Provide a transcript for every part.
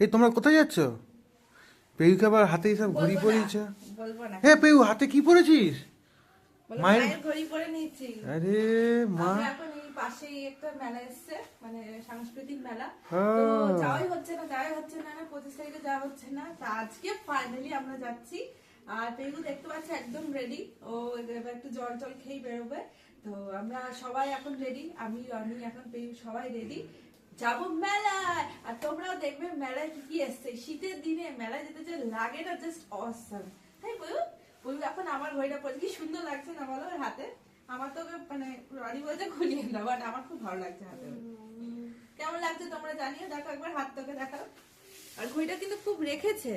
এই তোমরা কোথায় যাচ্ছ? পেউকে আবার হাতে সব ঘড়ি পরিয়েছে বলব না। হে পেউ হাতে কি পরেছিস? মায়ের- ঘড়ি পরে নিয়েছি। আরে মা। এখন এই পাশেই একটা মেলা এসছে মানে সাংস্কৃতিক মেলা। হ্যাঁ। তো যাওয়াই হচ্ছে না যাওয়াই হচ্ছে না না পঁচিশ তারিখে যাওয়া হচ্ছে না। তা আজকে ফাইনালি আমরা যাচ্ছি। আর পেগু দেখতে পাচ্ছি একদম রেডি ও এবার একটু জল জল খেয়ে বেরোবে। তো আমরা সবাই এখন রেডি আমি আমি এখন পেগু সবাই রেডি যাব মেলায়। আর তোমরাও দেখবে মেলায় কি কি এসছে। শীতের দিনে মেলায় যেতে যে লাগে না জাস্ট অসাম তাই বলু? বলু এখন আমার ঘড়িটা পরে কি সুন্দর লাগছে না বলো হাতে? আমার তো মানে রনি বলছে খুলিয়ে না বাট আমার খুব ভালো লাগছে হাতে কেমন লাগছে তোমরা জানিও? দেখো একবার হাত তোকে দেখাও। আর ঘড়িটা কিন্তু খুব রেখেছে।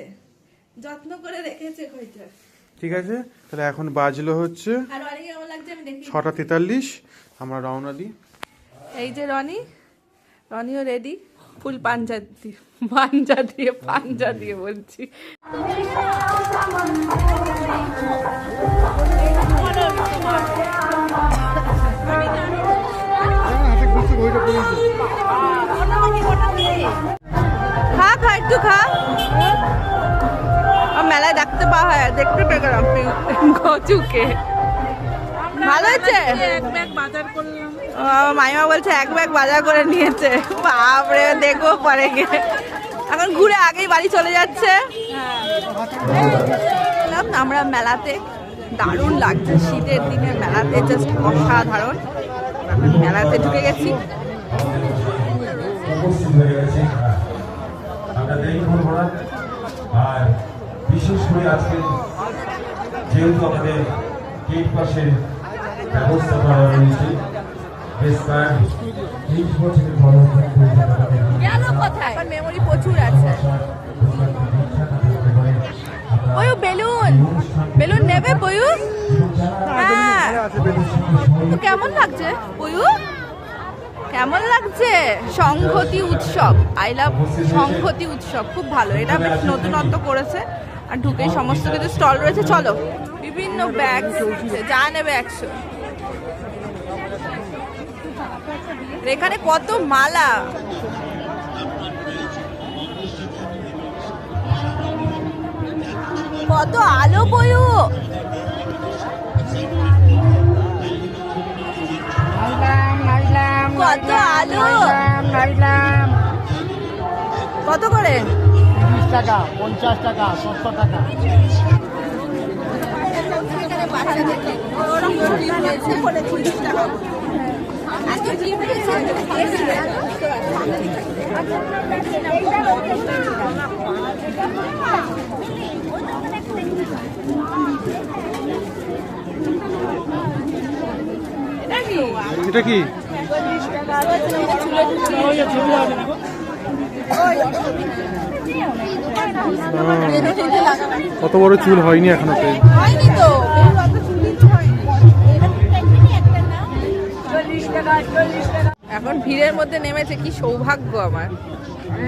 যত্ন করে রেখেছে ঘড়িটা। ঠিক আছে তাহলে এখন বাজলো হচ্ছে আর অনেকে কেমন লাগছে আমি দেখি ছটা তেতাল্লিশ। আমরা রওনা দিই। এই যে রনি। রনিও রেডি ফুল পাঞ্জা দিয়ে পাঞ্জা দিয়ে পাঞ্জা দিয়ে বলছি। খা খা একটু খা। মেলায় দেখতে পাওয়া হয় দেখতে পেয়ে গেলাম গচুকে ভালো হয়েছে? ও, আমার মাইমা বলছে, এক ব্যাগ বাজার করে নিয়েছে। বাপরে, দেখব পরে গিয়ে। এখন ঘুরে আগেই বাড়ি চলে যাচ্ছে। আমরা মেলাতে দারুণ লাগছে। শীতের দিনে মেলাতে জাস্ট অসাধারণ। মেলাতে ঢুকে গেছি। আর বিশেষ করে আজকে যেহেতু আমাদের গেট পাশে ব্যবস্থা করা রয়েছে গেল কোথায়? মেমোরি প্রচুর আছে। ওই বেলুন। বেলুন নেবে, বয়ু? হ্যাঁ। তো কেমন লাগছে, বয়ু? কেমন লাগছে? সংহতি উৎসব। আই লাভ সংহতি উৎসব। খুব ভালো। এটা বেশ নতুনত্ব করেছে। আর ঢুকে সমস্ত কিছু স্টল রয়েছে। চলো। বিভিন্ন ব্যাগ যা নেবে একশো। এখানে কত মালা? কত আলো বয়ু। কত আলো। কত করে? তিরিশ টাকা পঞ্চাশ টাকা সত্তর টাকা। এটা কি? কত বড় চুল হয়নি এখনও পেউ হয়নি তো। এখন ভিড়ের মধ্যে নেমেছে কি সৌভাগ্য আমার।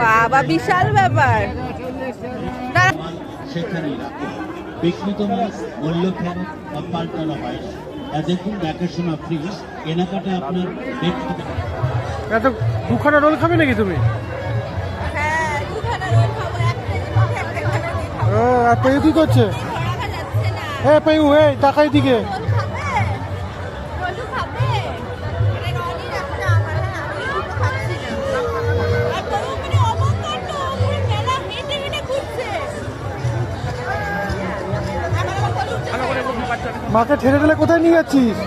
বাবা বিশাল ব্যাপার। মূল্য ফেরত হয়। দেখুন দেখাশোনা ফ্রি কেনাকাটা আপনার ব্যক্তিগত। এত দুখানা রোল খাবে নাকি তুমি? হ্যাঁ, দুখানা রোল খাব, একটা জিনিস একটা খানা দিয়ে মাকে ঠেলে ঠেলে কোথায় নিয়ে যাচ্ছিস?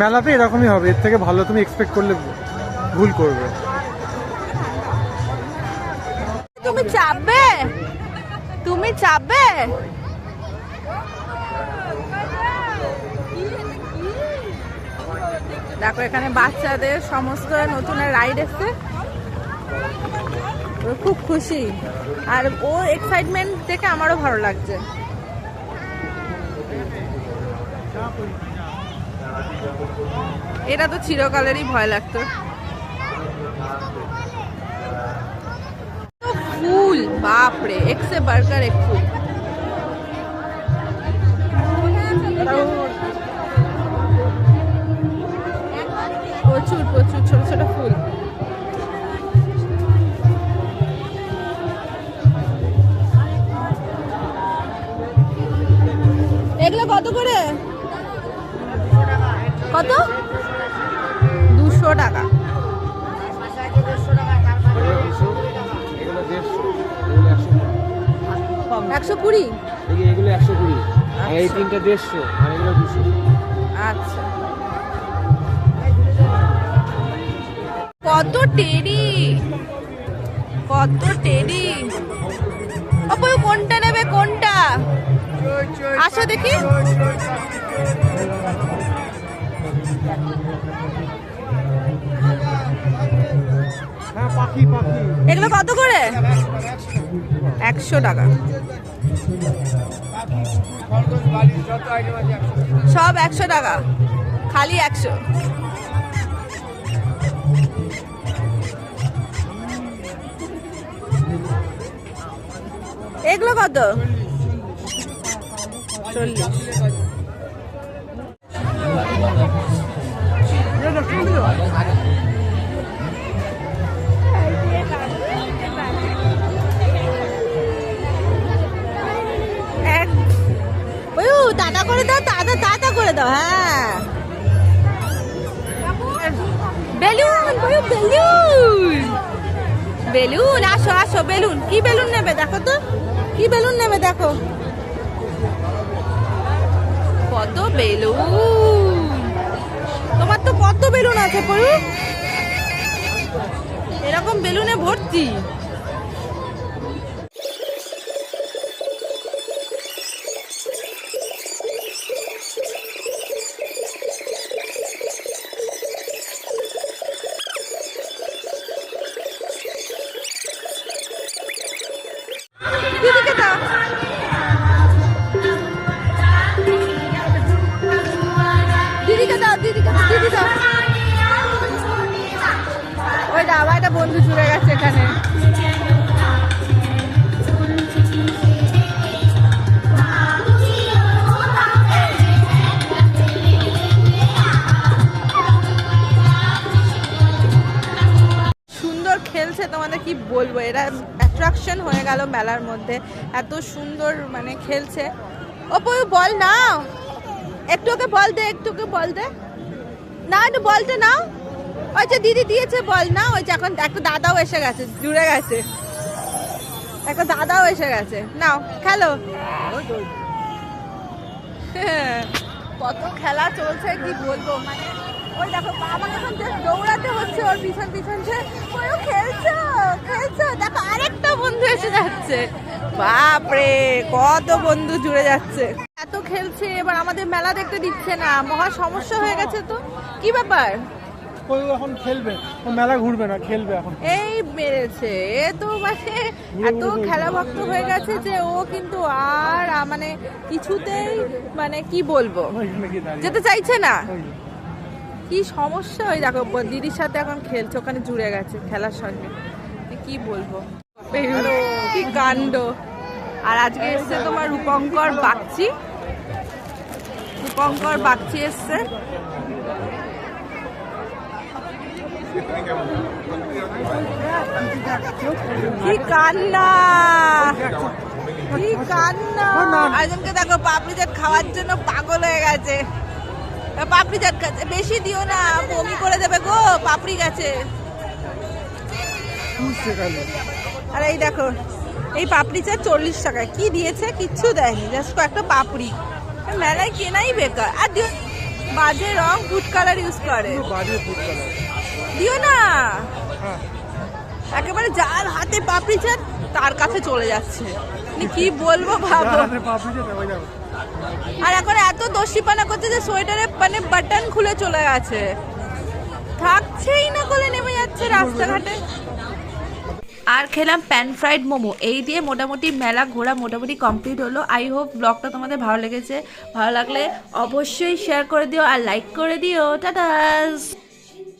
মেলাতে এরকমই হবে, এর থেকে ভালো তুমি এক্সপেক্ট করলে ভুল করবে। তুমি চাপবে? তুমি চাপবে? দেখো এখানে বাচ্চাদের সমস্ত নতুন রাইড এসছে। খুব খুশি। আর ও এক্সাইটমেন্ট দেখে আমারও ভালো লাগছে। এটা তো চিরকালেরই ভয় লাগতো। ফুল বাপরে এক্সে বার্গার এক ফুল প্রচুর ছোট ছোট ফুল। এগুলো কত করে? কত? দুশো টাকা। একশো কুড়ি? এগুলো একশো কুড়ি। আর এই তিনটা দেড়শো আর এগুলো দুশো। আচ্ছা। কত টেডি? কত টেডি? অপু কোনটা নেবে কোনটা? আসো দেখি। হ্যাঁ এগুলো কত করে? একশো টাকা। সব একশো টাকা খালি একশো। এগুলো কত? টাটা করে দাও, টাটা টাটা করে দাও হ্যাঁ। বেলুন। বেলুন, আসো আসো, বেলুন। কি বেলুন নেবে, দেখো তো। কি বেলুন নেবে দেখো? কত বেলুন। তোমার তো কত বেলুন আছে পড়ু এরকম বেলুনে ভর্তি। আমার একটা বন্ধু জুড়ে গেছে এখানে। খেলছে, তোমাদের কি বলব? এরা অ্যাট্রাকশন হয়ে গেল মেলার মধ্যে। এত সুন্দর মানে খেলছে। ওপো বল নাও। একটু ওকে বল দে, একটু ওকে বল দে। না, একটু বলতে নাও। ওই যে দিদি দিয়েছে, বল না, ওই যে এখন একটা দাদাও এসে গেছে, জুড়ে গেছে। একটা দাদাও এসে গেছে। নাও, খেলো। কত খেলা চলছে, কি বলব মানে ওই দেখো আমাকে এখন দৌড়াতে হচ্ছে, ওর পিছন পিছন সে, ওই খেলছো খেলছো। দেখো, আরেকটা বন্ধু এসে যাচ্ছে। বাপরে, কত বন্ধু জুড়ে যাচ্ছে। এত খেলছে, এবার আমাদের মেলা দেখতে দিচ্ছে না, মহা সমস্যা হয়ে গেছে তো। কি ব্যাপার? ওই এখন খেলবে। ও মেলা ঘুরবে না খেলবে এখন। এই মেরেছে। এ তো মানে এত খেলা ভক্ত হয়ে গেছে যে ও কিন্তু আর মানে কিছুতেই মানে কি বলব? যেতে চাইছে না। কি সমস্যা? ওই দেখো দিদির সাথে এখন খেলছে ওখানে জুড়ে গেছে খেলার সঙ্গে। কি বলব? কি কাণ্ড। আর আজকে এসছে তোমার রূপঙ্কর বাগচি। রূপঙ্কর বাগচি এসছে। কি কান্না? কি কান্না? আজকে দেখো পাপড়ি চাট খাওয়ার জন্য পাগল হয়ে গেছে। পাপড়ি চাট খাচ্ছে। বেশি দিও না বমি করে দেবে গো পাপড়ি গেছে। আর এই দেখো এই পাপড়ি চাট চল্লিশ টাকা কি দিয়েছে? কিচ্ছু দেয়নি জাস্ট কয়েকটা পাপড়ি। মেলায় কেনাই বেকার। আর বাজে রং ফুড কালার ইউজ করে। বাজে ফুড কালার দিও না। একেবারে যার হাতে পাপড়ি চাট তার কাছে চলে যাচ্ছে। মানে কি বলব ভাবো। আর এখন এত দোষীপানা করছে যে সোয়েটারে মানে বাটন খুলে চলে গেছে। থাকছেই না কোলে নেমে যাচ্ছে রাস্তাঘাটে। আর খেলাম প্যান ফ্রাইড মোমো। এই দিয়ে মোটামুটি মেলা ঘোরা মোটামুটি কমপ্লিট হলো। আই হোপ ব্লগটা তোমাদের ভালো লেগেছে। ভালো লাগলে অবশ্যই শেয়ার করে দিও আর লাইক করে দিও। টাটা